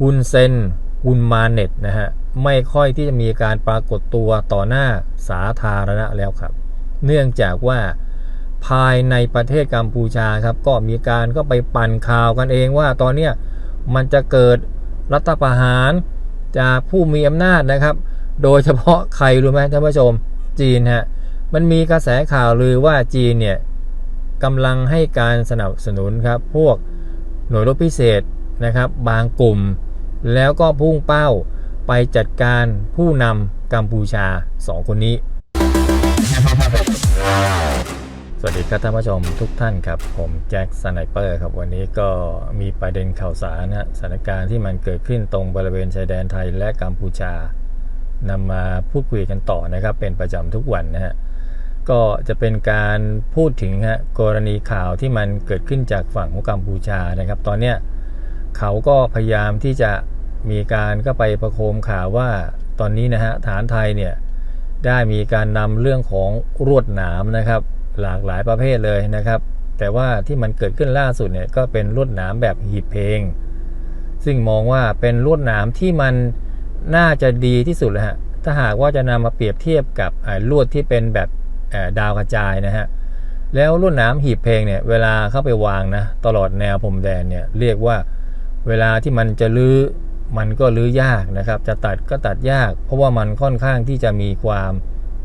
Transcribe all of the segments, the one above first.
ฮุนเซนฮุนมาเน็ตนะฮะไม่ค่อยที่จะมีการปรากฏตัวต่อหน้าสาธารณะแล้วครับ เนื่องจากว่าภายในประเทศกัมพูชาครับ ก็มีการก็ไปปั่นข่าวกันเองว่าตอนเนี้ยมันจะเกิดรัฐประหารจากผู้มีอำนาจนะครับ โดยเฉพาะใครรู้ไหมท่านผู้ชมจีนฮะมันมีกระแสข่าวลือว่าจีนเนี่ยกำลังให้การสนับสนุนครับ พวกหน่วยรบพิเศษนะครับ บางกลุ่ม แล้วก็พุ่งเป้าไปจัดการผู้นำกัมพูชาสองคนนี้ สวัสดีครับท่านผู้ชมทุกท่านครับ ผมแจ็คสไนเปอร์ครับ วันนี้ก็มีประเด็นข่าวสารนะสถานการณ์ที่มันเกิดขึ้นตรงบริเวณชายแดนไทยและกัมพูชานำมาพูดคุยกันต่อนะครับ เป็นประจำทุกวันนะฮะก็จะเป็นการพูดถึงฮะกรณีข่าวที่มันเกิดขึ้นจากฝั่งของกัมพูชานะครับ ตอนเนี้ยเขาก็พยายามที่จะ มีการก็ไปประโคมข่าวว่าตอนนี้นะฮะฐานไทยเนี่ยได้มีการนำเรื่องของรวดหนามนะครับ หลากหลายประเภทเลยนะครับ แต่ว่าที่มันเกิดขึ้นล่าสุดเนี่ยก็เป็นลวดหนามแบบหีบเพลง ซึ่งมองว่าเป็นลวดหนามที่มันน่าจะดีที่สุดเลยฮะถ้าหากว่าจะนำมาเปรียบเทียบกับลวดที่เป็นแบบดาวกระจายนะฮะแล้วลวดหนามหีบเพลงเนี่ยเวลาเข้าไปวางนะตลอดแนวพรมแดนเนี่ยเรียกว่าเวลาที่มันจะลื้อ มันก็ลื้อยากนะครับ จะตัดก็ตัดยาก เพราะว่ามันค่อนข้างที่จะมีความ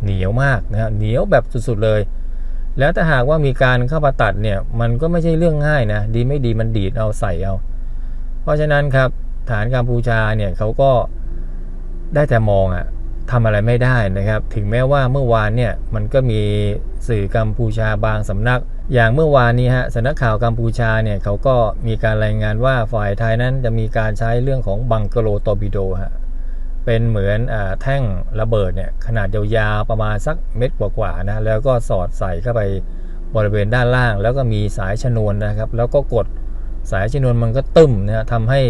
เหนียวมากนะฮะเหนียวแบบสุดๆเลย แล้วถ้าหากว่ามีการเข้ามาตัดเนี่ยมันก็ไม่ใช่เรื่องง่ายนะดีไม่ดีมันดีดเอาใส่เอา เพราะฉะนั้นครับฐานกัมพูชาเนี่ยเขาก็ได้แต่มองอะ ทำอะไรไม่ได้นะครับ ถึงแม้ว่าเมื่อวานเนี่ยมันก็มีสื่อกัมพูชาบางสำนัก อย่างเมื่อวานนี้ฮะสำนักข่าวกัมพูชาเนี่ยเขาก็มีการรายงานว่าฝ่ายไทยนั้นจะมีการใช้เรื่องของบังกโลตอบิโดฮะเป็นเหมือนอแท่งระเบิดเนี่ยขนาดยาวๆประมาณสักเม็ดกว่าๆนะแล้วก็สอดใส่เข้าไปบริเวณด้านล่าง แล้วก็มีสายชนวนนะครับ แล้วก็กดสายชนวนมันก็ตึมนะฮะทำให้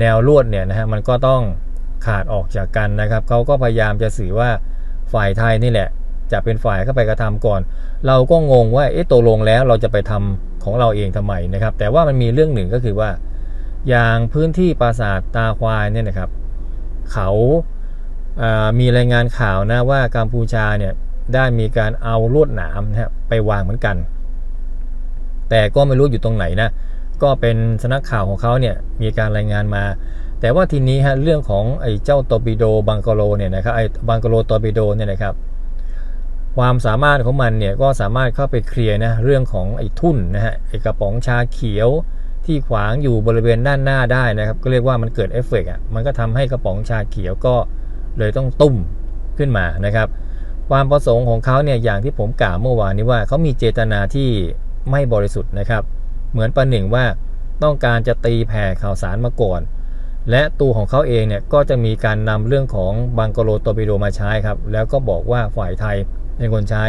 แนวลวดเนี่ยนะฮะมันก็ต้อง ขาดออกจากกันนะครับเขาก็พยายามจะสื่อว่าฝ่ายไทยนี่แหละ จะเป็นฝ่ายเข้าไปกระทำก่อน เราก็งงว่าเอ๊ะตกลงแล้วเราจะไปทำของเราเองทำไมนะครับ แต่ว่ามันมีเรื่องหนึ่งก็คือว่า อย่างพื้นที่ปราสาทตาควายเนี่ยนะครับ เขาามีรายงานข่าวนะว่ากัมพูชาเนี่ยได้มีการเอาลวดหนามนะไปวางเหมือนกัน แต่ก็ไม่รู้อยู่ตรงไหนนะก็เป็นสนักข่าวของเขาเนี่ยมีการรายงานมา แต่ว่าทีนี้ฮะเรื่องของไอ้เจ้าตอร์ปิโดบังกโลเนี่ยนะครับไอ้บังกโลตอร์ปิโดเนี่ยนะครับความสามารถของมันเนี่ยก็สามารถเข้าไปเคลียร์นะเรื่องของไอ้ทุ่นนะฮะไอ้กระป๋องชาเขียวที่ขวางอยู่บริเวณด้านหน้าได้นะครับ ก็เรียกว่ามันเกิดเอฟเฟกต์อะมันก็ทำให้กระป๋องชาเขียวก็เลยต้องตุ้มขึ้นมานะครับ ความประสงค์ของเขาเนี่ยอย่างที่ผมกล่าวเมื่อวานนี้ว่าเขามีเจตนาที่ไม่บริสุทธิ์นะครับ เหมือนประหนึ่งว่าต้องการจะตีแผ่ข่าวสารมาก่อน และตัวของเขาเองเนี่ยก็จะมีการนำเรื่องของบังกโลตอร์ปิโดมาใช้ครับ แล้วก็บอกว่าฝ่ายไทยเป็นคนใช้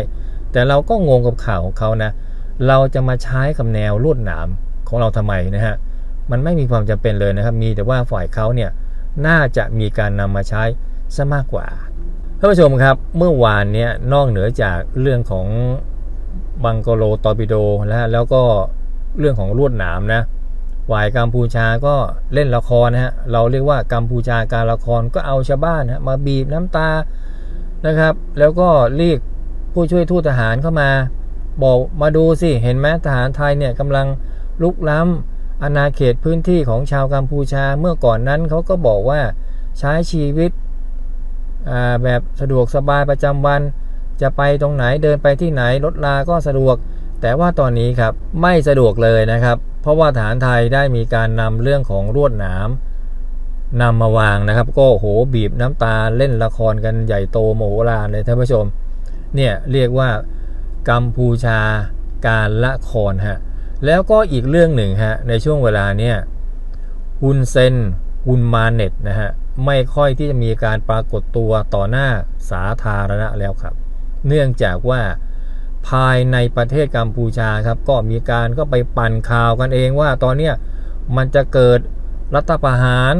แต่เราก็งงกับข่าวของเขานะ เราจะมาใช้กับแนวลวดหนามของเราทำไมนะฮะ มันไม่มีความจำเป็นเลยนะครับ มีแต่ว่าฝ่ายเขาเนี่ยน่าจะมีการนำมาใช้ซะมากกว่า ท่านผู้ชมครับ เมื่อวานเนี้ยนอกเหนือจากเรื่องของบังกโลตอร์ปิโดแล้วแล้วก็เรื่องของลวดหนามนะ ฝ่ายกัมพูชาก็เล่นละครนะฮะเราเรียกว่ากัมพูชาการละครก็เอาชาวบ้านนะมาบีบน้ำตานะครับ แล้วก็เรียกผู้ช่วยทูตทหารเข้ามา บอกมาดูสิเห็นไหมทหารไทยเนี่ยกำลังลุกล้ำอาณาเขตพื้นที่ของชาวกัมพูชาเมื่อก่อนนั้นเขาก็บอกว่าใช้ชีวิตแบบสะดวกสบายประจำวัน จะไปตรงไหนเดินไปที่ไหนรถลาก็สะดวก แต่ว่าตอนนี้ครับไม่สะดวกเลยนะครับ เพราะว่าฐานไทยได้มีการนำเรื่องของรวดหนามนำมาวางนะครับ ก็โหบีบน้ำตาเล่นละครกันใหญ่โตโมโหลานเลยท่านผู้ชม เนี่ยเรียกว่ากัมพูชาการละครฮะแล้วก็อีกเรื่องหนึ่งฮะในช่วงเวลาเนี้ยฮุนเซนฮุนมาเน็ตนะฮะไม่ค่อยที่จะมีการปรากฏตัวต่อหน้าสาธารณะแล้วครับ เนื่องจากว่า ภายในประเทศกัมพูชาครับ ก็มีการก็ไปปั่นข่าวกันเองว่าตอนเนี้ยมันจะเกิดรัฐประหาร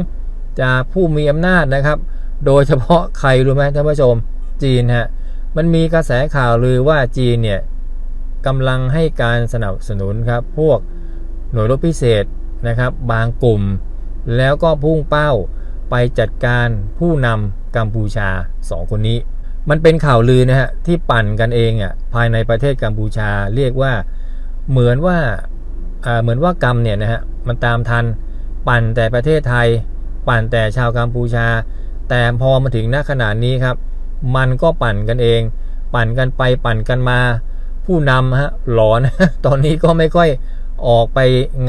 จากผู้มีอำนาจนะครับ โดยเฉพาะใครรู้ไหมท่านผู้ชมจีนฮะมันมีกระแสข่าวลือว่าจีนเนี่ยกำลังให้การสนับสนุนครับพวกหน่วยรบพิเศษนะครับ บางกลุ่ม แล้วก็พุ่งเป้าไปจัดการผู้นำกัมพูชาสองคนนี้ มันเป็นข่าวลือนะฮะที่ปั่นกันเองอะภายในประเทศกัมพูชาเรียกว่าเหมือนว่าอ่าเหมือนว่ากรรมเนี่ยนะฮะมันตามทันปั่นแต่ประเทศไทย ปั่นแต่ชาวกัมพูชา แต่พอมาถึงณขนาดนี้ครับ มันก็ปั่นกันเอง ปั่นกันไปปั่นกันมา ผู้นำฮะหลอนตอนนี้ก็ไม่ค่อยออกไป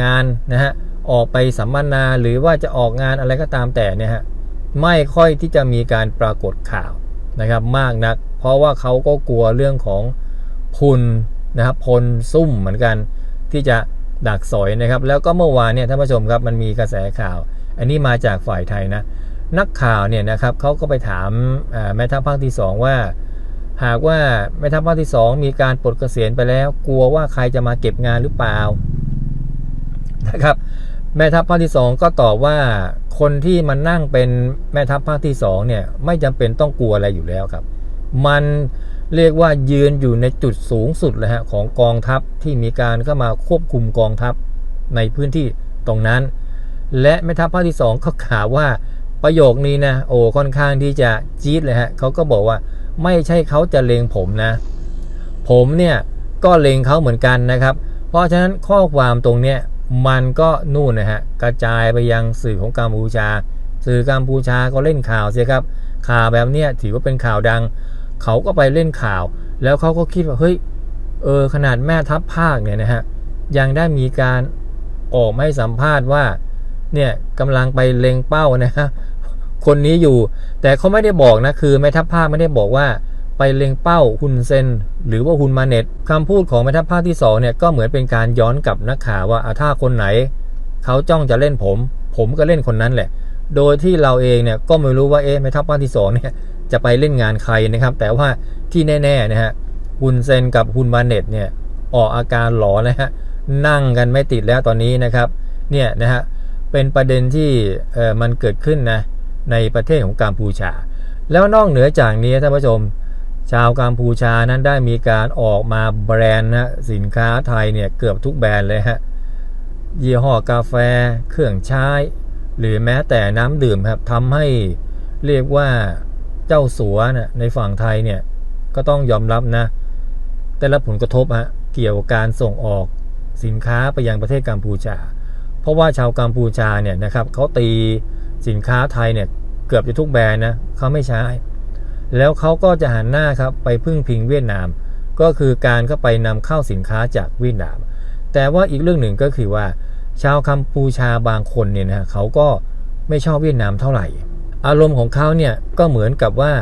งานนะฮะออกไปสัมมนาหรือว่าจะออกงานอะไรก็ตามแต่เนี่ยฮะไม่ค่อยที่จะมีการปรากฏข่าว นะครับมากนัก เพราะว่าเขาก็กลัวเรื่องของพุนนะครับพลซุ่มเหมือนกันที่จะดักสอยนะครับ แล้วก็เมื่อวานเนี่ยท่านผู้ชมครับมันมีกระแสข่าว อันนี้มาจากฝ่ายไทยนะนักข่าวเนี่ยนะครับเขาก็ไปถามแม่ทัพภาคที่ 2 ว่า หากว่าแม่ทัพภาคที่ 2 มีการปลดเกษียณไปแล้ว กลัวว่าใครจะมาเก็บงานหรือเปล่านะครับ แม่ทัพภาคที่ 2 ก็ตอบว่าคนที่มันนั่งเป็นแม่ทัพภาคที่2เนี่ยไม่จำเป็นต้องกลัวอะไรอยู่แล้วครับ มันเรียกว่ายืนอยู่ในจุดสูงสุดเลยฮะของกองทัพที่มีการเข้ามาควบคุมกองทัพในพื้นที่ตรงนั้น และแม่ทัพภาคที่ 2 ก็กล่าวว่าประโยคนี้นะโอ้ค่อนข้างที่จะจี๊ดเลยฮะเขาก็บอกว่าไม่ใช่เขาจะเลงผมนะ ผมเนี่ยก็เลงเขาเหมือนกันนะครับ เพราะฉะนั้นข้อความตรงเนี้ย มันก็นู่นนะฮะกระจายไปยังสื่อของกัมพูชา สื่อกัมพูชาก็เล่นข่าวสิครับข่าวแบบเนี้ยถือว่าเป็นข่าวดัง เขาก็ไปเล่นข่าว แล้วเขาก็คิดว่าเฮ้ยเออขนาดแม่ทัพภาคเนี่ยนะฮะยังได้มีการออกมาให้สัมภาษณ์ว่าเนี่ยกำลังไปเล็งเป้านะฮะคนนี้อยู่ แต่เขาไม่ได้บอกนะคือแม่ทัพภาคไม่ได้บอกว่า ไปเล็งเป้าฮุนเซนหรือว่าฮุนมาเน็ตคำพูดของแม่ทัพภาคที่สองเนี่ยก็เหมือนเป็นการย้อนกลับนักข่าวว่าอะถ้าคนไหน เขาจ้องจะเล่นผม ผมก็เล่นคนนั้นแหละ โดยที่เราเองเนี่ยก็ไม่รู้ว่าเอ๊ะแม่ทัพภาคที่สองเนี่ยจะไปเล่นงานใครนะครับ แต่ว่าที่แน่ๆนะฮะฮุนเซนกับฮุนมาเน็ตเนี่ยออกอาการหลอนนะฮะนั่งกันไม่ติดแล้วตอนนี้นะครับเนี่ยนะฮะเป็นประเด็นที่เออมันเกิดขึ้นนะในประเทศของกัมพูชา แล้วนอกเหนือจากนี้ท่านผู้ชม ชาวกัมพูชานั้นได้มีการออกมาแบรนด์นะสินค้าไทยเนี่ยเกือบทุกแบรนด์เลยฮะยี่ห้อกาแฟ เครื่องใช้ หรือแม้แต่น้ำดื่มครับทำให้เรียกว่าเจ้าสัวนะในฝั่งไทยเนี่ยก็ต้องยอมรับนะได้รับผลกระทบฮะเกี่ยวกับการส่งออกสินค้าไปยังประเทศกัมพูชา เพราะว่าชาวกัมพูชาเนี่ยนะครับเขาตีสินค้าไทยเนี่ยเกือบจะทุกแบรนด์นะเขาไม่ใช้ แล้วเขาก็จะหันหน้าครับไปพึ่งพิงเวียดนาม ก็คือการเข้าไปนำเข้าสินค้าจากเวียดนาม แต่ว่าอีกเรื่องหนึ่งก็คือว่า ชาวกัมพูชาบางคนเนี่ยนะเขาก็ไม่ชอบเวียดนามเท่าไหร่ อารมณ์ของเขาเนี่ยก็เหมือนกับว่า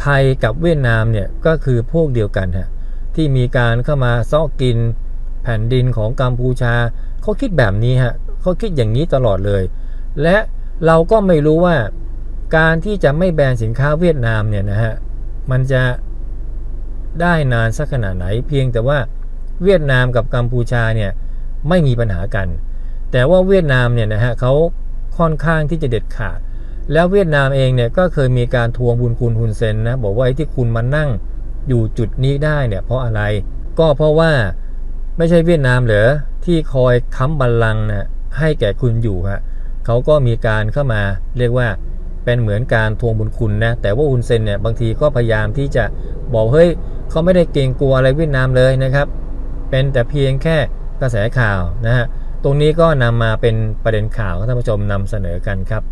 ไทยกับเวียดนามเนี่ยก็คือพวกเดียวกันฮะที่มีการเข้ามาซอกกินแผ่นดินของกัมพูชาเขาคิดแบบนี้ฮะเขาคิดอย่างนี้ตลอดเลย และเราก็ไม่รู้ว่า การที่จะไม่แบนสินค้าเวียดนามเนี่ยนะฮะมันจะได้นานสักขนาดไหน เพียงแต่ว่าเวียดนามกับกัมพูชาเนี่ยไม่มีปัญหากัน แต่ว่าเวียดนามเนี่ยนะฮะเขาค่อนข้างที่จะเด็ดขาด แล้วเวียดนามเองเนี่ยก็เคยมีการทวงบุญคุณฮุนเซนนะบอกว่าไอ้ที่คุณมานั่งอยู่จุดนี้ได้เนี่ยเพราะอะไรก็เพราะว่าไม่ใช่เวียดนามเหรอที่คอยค้ำบัลลังก์นะให้แก่คุณอยู่ฮะเขาก็มีการเข้ามาเรียกว่า เป็นเหมือนการทวงบุญคุณนะแต่ว่าอุนเซนเนี่ยบางทีก็พยายามที่จะบอกเฮ้ยเขาไม่ได้เกรงกลัวอะไรเวียดนามเลยนะครับ เป็นแต่เพียงแค่กระแสข่าวนะฮะตรงนี้ก็นำมาเป็นประเด็นข่าวให้ท่านผู้ชมนำเสนอกันครับ